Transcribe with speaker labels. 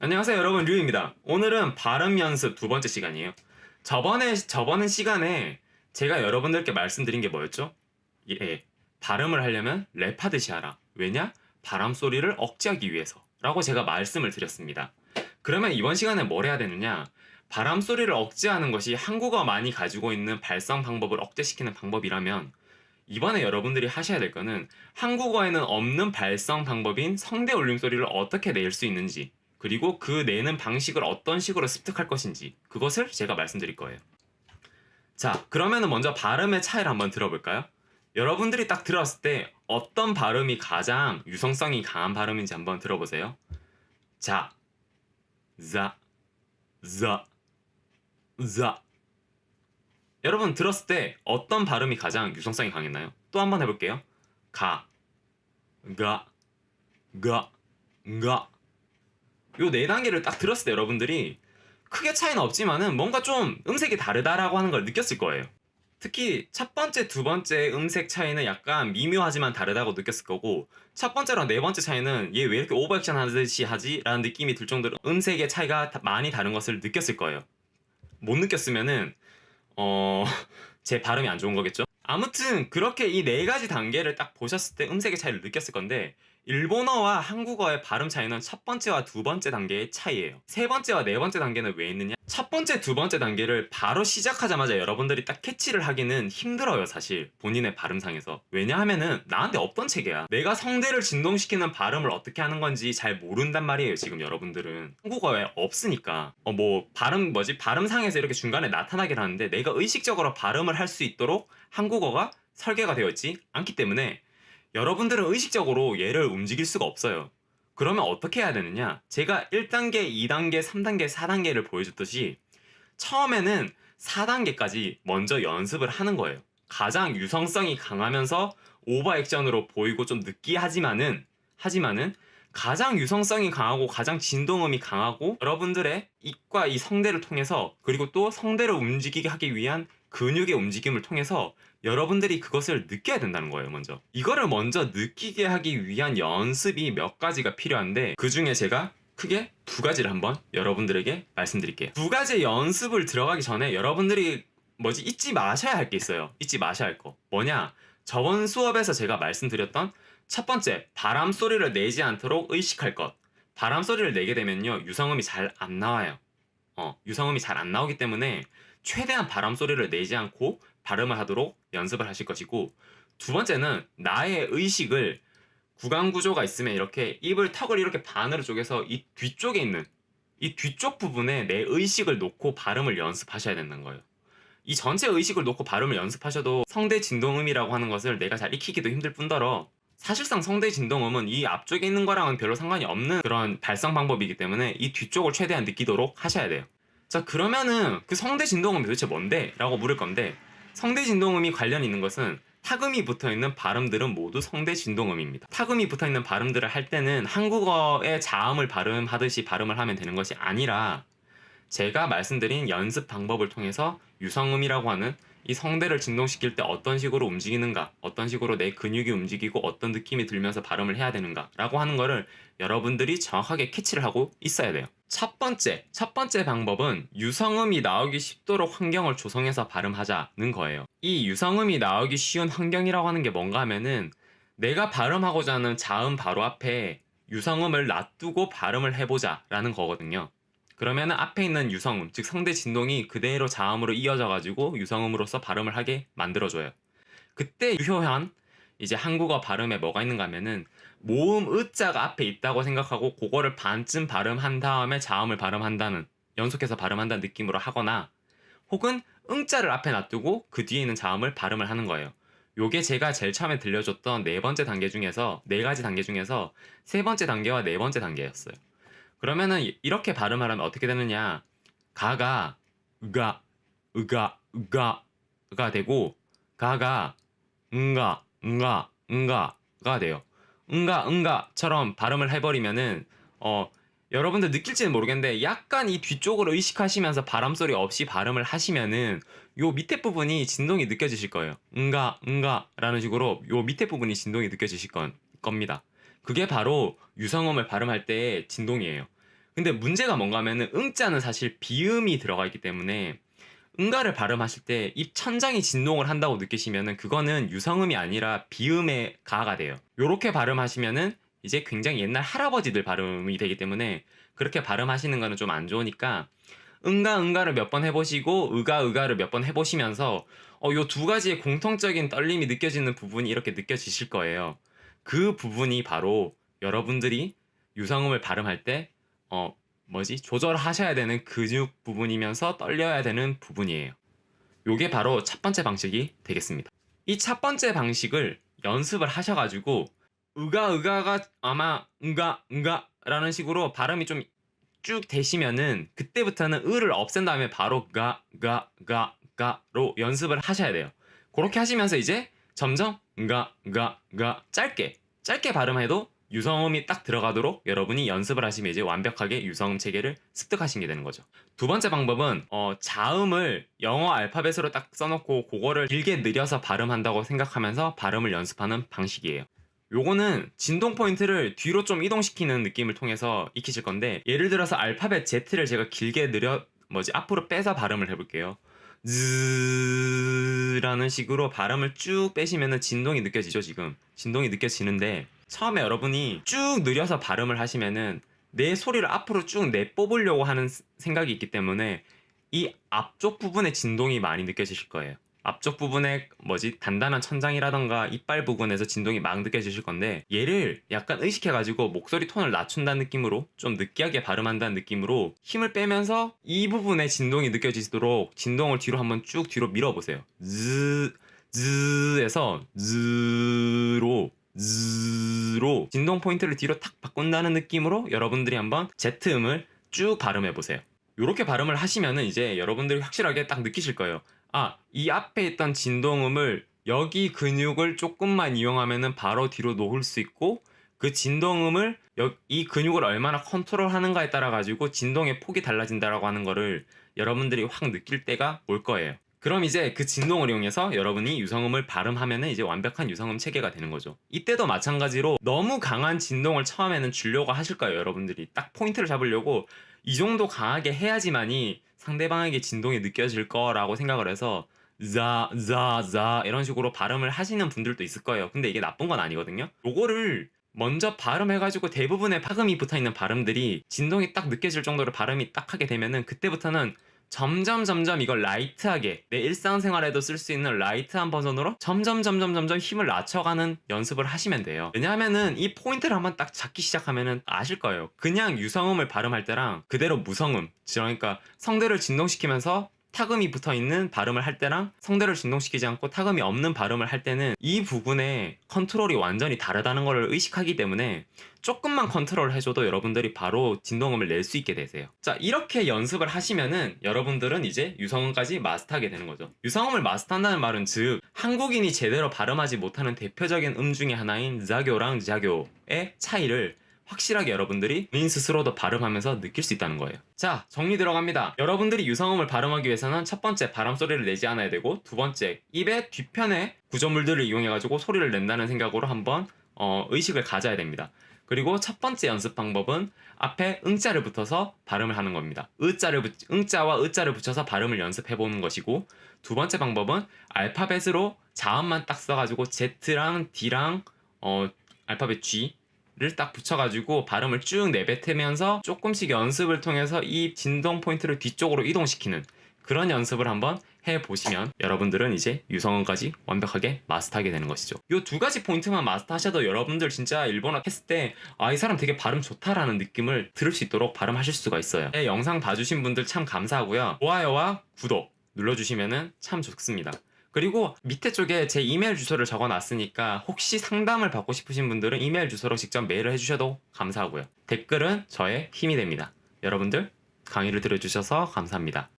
Speaker 1: 안녕하세요 여러분 류입니다. 오늘은 발음 연습 두 번째 시간이에요. 저번에 저번 시간에 제가 여러분들께 말씀드린 게 뭐였죠? 예, 발음을 하려면 랩하듯이 하라. 왜냐? 바람 소리를 억제하기 위해서라고 제가 말씀을 드렸습니다. 그러면 이번 시간에 뭘 해야 되느냐? 바람 소리를 억제하는 것이 한국어 많이 가지고 있는 발성 방법을 억제시키는 방법이라면 이번에 여러분들이 하셔야 될 거는 한국어에는 없는 발성 방법인 성대 울림 소리를 어떻게 낼 수 있는지 그리고 그 내는 방식을 어떤 식으로 습득할 것인지 그것을 제가 말씀드릴 거예요. 자, 그러면은 먼저 발음의 차이를 한번 들어볼까요? 여러분들이 딱 들었을 때 어떤 발음이 가장 유성성이 강한 발음인지 한번 들어보세요. 자, 자, 자, 자. 여러분 들었을 때 어떤 발음이 가장 유성성이 강했나요? 또 한번 해볼게요. 가, 가, 가, 가. 요 네 단계를 딱 들었을 때 여러분들이 크게 차이는 없지만은 뭔가 좀 음색이 다르다라고 하는 걸 느꼈을 거예요. 특히 첫 번째, 두 번째 음색 차이는 약간 미묘하지만 다르다고 느꼈을 거고 첫 번째랑 네 번째 차이는 얘 왜 이렇게 오버액션 하듯이 하지? 라는 느낌이 들 정도로 음색의 차이가 다- 많이 다른 것을 느꼈을 거예요. 못 느꼈으면은 어... 제 발음이 안 좋은 거겠죠? 아무튼 그렇게 이 네 가지 단계를 딱 보셨을 때 음색의 차이를 느꼈을 건데 일본어와 한국어의 발음 차이는 첫 번째와 두 번째 단계의 차이예요. 세 번째와 네 번째 단계는 왜 있느냐? 첫 번째, 두 번째 단계를 바로 시작하자마자 여러분들이 딱 캐치를 하기는 힘들어요, 사실. 본인의 발음상에서. 왜냐하면은 나한테 없던 체계야. 내가 성대를 진동시키는 발음을 어떻게 하는 건지 잘 모른단 말이에요, 지금 여러분들은. 한국어에 없으니까. 어, 뭐, 발음, 뭐지? 발음상에서 이렇게 중간에 나타나긴 하는데 내가 의식적으로 발음을 할 수 있도록 한국어가 설계가 되어 있지 않기 때문에 여러분들은 의식적으로 얘를 움직일 수가 없어요. 그러면 어떻게 해야 되느냐? 제가 1단계, 2단계, 3단계, 4단계를 보여줬듯이 처음에는 4단계까지 먼저 연습을 하는 거예요. 가장 유성성이 강하면서 오버 액션으로 보이고 좀 느끼하지만은 하지만은 가장 유성성이 강하고 가장 진동음이 강하고 여러분들의 입과 이 성대를 통해서 그리고 또 성대를 움직이게 하기 위한 근육의 움직임을 통해서 여러분들이 그것을 느껴야 된다는 거예요, 먼저. 이거를 먼저 느끼게 하기 위한 연습이 몇 가지가 필요한데, 그 중에 제가 크게 두 가지를 한번 여러분들에게 말씀드릴게요. 두 가지 연습을 들어가기 전에 여러분들이 뭐지, 잊지 마셔야 할 게 있어요. 잊지 마셔야 할 거. 뭐냐? 저번 수업에서 제가 말씀드렸던 첫 번째, 바람 소리를 내지 않도록 의식할 것. 바람 소리를 내게 되면요, 유성음이 잘 안 나와요. 어, 유성음이 잘 안 나오기 때문에 최대한 바람 소리를 내지 않고 발음을 하도록 연습을 하실 것이고 두 번째는 나의 의식을 구강 구조가 있으면 이렇게 입을 턱을 이렇게 반으로 쪼개서 이 뒤쪽에 있는 이 뒤쪽 부분에 내 의식을 놓고 발음을 연습하셔야 된다는 거예요. 이 전체 의식을 놓고 발음을 연습하셔도 성대 진동음이라고 하는 것을 내가 잘 익히기도 힘들 뿐더러 사실상 성대 진동음은 이 앞쪽에 있는 거랑은 별로 상관이 없는 그런 발성 방법이기 때문에 이 뒤쪽을 최대한 느끼도록 하셔야 돼요. 자 그러면은 그 성대 진동음이 도대체 뭔데? 라고 물을 건데 성대 진동음이 관련 있는 것은 타금이 붙어 있는 발음들은 모두 성대 진동음입니다. 타금이 붙어 있는 발음들을 할 때는 한국어의 자음을 발음하듯이 발음을 하면 되는 것이 아니라 제가 말씀드린 연습 방법을 통해서 유성음이라고 하는 이 성대를 진동시킬 때 어떤 식으로 움직이는가, 어떤 식으로 내 근육이 움직이고 어떤 느낌이 들면서 발음을 해야 되는가라고 하는 거를 여러분들이 정확하게 캐치를 하고 있어야 돼요. 첫 번째, 첫 번째 방법은 유성음이 나오기 쉽도록 환경을 조성해서 발음하자는 거예요. 이 유성음이 나오기 쉬운 환경이라고 하는 게 뭔가 하면은 내가 발음하고자 하는 자음 바로 앞에 유성음을 놔두고 발음을 해보자라는 거거든요. 그러면 앞에 있는 유성음, 즉 성대 진동이 그대로 자음으로 이어져 가지고 유성음으로서 발음을 하게 만들어 줘요. 그때 유효한 이제 한국어 발음에 뭐가 있는가 하면은 모음 으자가 앞에 있다고 생각하고 그거를 반쯤 발음한 다음에 자음을 발음한다는 연속해서 발음한다는 느낌으로 하거나 혹은 응자를 앞에 놔두고 그 뒤에 있는 자음을 발음을 하는 거예요. 요게 제가 제일 처음에 들려줬던 네 번째 단계 중에서 네 가지 단계 중에서 세 번째 단계와 네 번째 단계였어요. 그러면은 이- 이렇게 발음을 하면 어떻게 되느냐? 가가 으가 으가 으가가 되고 가가 응가 응가 응가가 돼요. 응가 응가처럼 발음을 해버리면은 어 여러분들 느낄지는 모르겠는데 약간 이 뒤쪽으로 의식하시면서 바람 소리 없이 발음을 하시면은 요 밑에 부분이 진동이 느껴지실 거예요. 응가 응가라는 식으로 요 밑에 부분이 진동이 느껴지실 건, 겁니다. 그게 바로 유성음을 발음할 때의 진동이에요. 근데 문제가 뭔가 하면은 응자는 사실 비음이 들어가 있기 때문에 응가를 발음하실 때 입 천장이 진동을 한다고 느끼시면은 그거는 유성음이 아니라 비음의 가가 돼요. 요렇게 발음하시면은 이제 굉장히 옛날 할아버지들 발음이 되기 때문에 그렇게 발음하시는 거는 좀 안 좋으니까 응가 응가를 몇 번 해보시고 의가 의가를 몇 번 해보시면서 어, 요 두 가지의 공통적인 떨림이 느껴지는 부분이 이렇게 느껴지실 거예요. 그 부분이 바로 여러분들이 유성음을 발음할 때 어, 뭐지 조절하셔야 되는 근육 부분이면서 떨려야 되는 부분이에요. 요게 바로 첫 번째 방식이 되겠습니다. 이 첫 번째 방식을 연습을 하셔가지고 의가 의가가 아마 응가 응가 라는 식으로 발음이 좀 쭉 되시면은 그때부터는 의를 없앤 다음에 바로 가 가 가 가로 연습을 하셔야 돼요. 그렇게 하시면서 이제 점점 가 가 가 짧게 짧게 발음해도 유성음이 딱 들어가도록 여러분이 연습을 하시면 이제 완벽하게 유성음 체계를 습득하시게 되는 거죠. 두 번째 방법은 어, 자음을 영어 알파벳으로 딱 써놓고 그거를 길게 느려서 발음한다고 생각하면서 발음을 연습하는 방식이에요. 요거는 진동 포인트를 뒤로 좀 이동시키는 느낌을 통해서 익히실 건데 예를 들어서 알파벳 Z를 제가 길게 느려 뭐지 앞으로 빼서 발음을 해볼게요. 즈라는 식으로 발음을 쭉 빼시면은 진동이 느껴지죠 지금 진동이 느껴지는데 처음에 여러분이 쭉 느려서 발음을 하시면은 내 소리를 앞으로 쭉 내뽑으려고 하는 스- 생각이 있기 때문에 이 앞쪽 부분에 진동이 많이 느껴지실 거예요. 앞쪽 부분에 뭐지 단단한 천장이라던가 이빨 부분에서 진동이 막 느껴지실 건데 얘를 약간 의식해가지고 목소리 톤을 낮춘다는 느낌으로 좀 느끼하게 발음한다는 느낌으로 힘을 빼면서 이 부분에 진동이 느껴지도록 진동을 뒤로 한번 쭉 뒤로 밀어보세요. 즈 즈에서 즈로 즈로 진동 포인트를 뒤로 탁 바꾼다는 느낌으로 여러분들이 한번 Z음을 쭉 발음해 보세요. 이렇게 발음을 하시면은 이제 여러분들이 확실하게 딱 느끼실 거예요. 아, 이 앞에 있던 진동음을 여기 근육을 조금만 이용하면은 바로 뒤로 놓을 수 있고 그 진동음을 여- 이 근육을 얼마나 컨트롤하는가에 따라 가지고 진동의 폭이 달라진다라고 하는 거를 여러분들이 확 느낄 때가 올 거예요. 그럼 이제 그 진동을 이용해서 여러분이 유성음을 발음하면은 이제 완벽한 유성음 체계가 되는 거죠. 이때도 마찬가지로 너무 강한 진동을 처음에는 주려고 하실 거예요, 여러분들이. 딱 포인트를 잡으려고 이 정도 강하게 해야지만이 상대방에게 진동이 느껴질 거라고 생각을 해서 자, 자, 자 이런 식으로 발음을 하시는 분들도 있을 거예요. 근데 이게 나쁜 건 아니거든요. 요거를 먼저 발음해가지고 대부분의 파금이 붙어있는 발음들이 진동이 딱 느껴질 정도로 발음이 딱 하게 되면은 그때부터는 점점 점점 이걸 라이트하게 내 일상생활에도 쓸 수 있는 라이트한 버전으로 점점 점점 점점 힘을 낮춰가는 연습을 하시면 돼요. 왜냐하면은 이 포인트를 한번 딱 잡기 시작하면은 아실 거예요. 그냥 유성음을 발음할 때랑 그대로 무성음, 그러니까 성대를 진동시키면서 타금이 붙어 있는 발음을 할 때랑 성대를 진동시키지 않고 타금이 없는 발음을 할 때는 이 부분의 컨트롤이 완전히 다르다는 걸 의식하기 때문에 조금만 컨트롤 해줘도 여러분들이 바로 진동음을 낼 수 있게 되세요. 자, 이렇게 연습을 하시면은 여러분들은 이제 유성음까지 마스터하게 되는 거죠. 유성음을 마스터한다는 말은 즉, 한국인이 제대로 발음하지 못하는 대표적인 음 중에 하나인 자교랑 자교의 차이를 확실하게 여러분들이 본인 스스로도 발음하면서 느낄 수 있다는 거예요. 자, 정리 들어갑니다. 여러분들이 유성음을 발음하기 위해서는 첫 번째 발음 소리를 내지 않아야 되고 두 번째 입의 뒤편에 구조물들을 이용해 가지고 소리를 낸다는 생각으로 한번 어, 의식을 가져야 됩니다. 그리고 첫 번째 연습 방법은 앞에 응자를 붙어서 발음을 하는 겁니다. 의자를 붙, 응자와 의자를 붙여서 발음을 연습해 보는 것이고 두 번째 방법은 알파벳으로 자음만 딱 써가지고 Z랑 D랑 어, 알파벳 G 를 딱 붙여가지고 발음을 쭉 내뱉으면서 조금씩 연습을 통해서 이 진동 포인트를 뒤쪽으로 이동시키는 그런 연습을 한번 해보시면 여러분들은 이제 유성어까지 완벽하게 마스터하게 되는 것이죠. 이 두 가지 포인트만 마스터하셔도 여러분들 진짜 일본어 했을 때 아 이 사람 되게 발음 좋다라는 느낌을 들을 수 있도록 발음하실 수가 있어요. 네, 영상 봐주신 분들 참 감사하고요. 좋아요와 구독 눌러주시면 참 좋습니다. 그리고 밑에 쪽에 제 이메일 주소를 적어 놨으니까 혹시 상담을 받고 싶으신 분들은 이메일 주소로 직접 메일을 해주셔도 감사하고요. 댓글은 저의 힘이 됩니다. 여러분들 강의를 들어주셔서 감사합니다.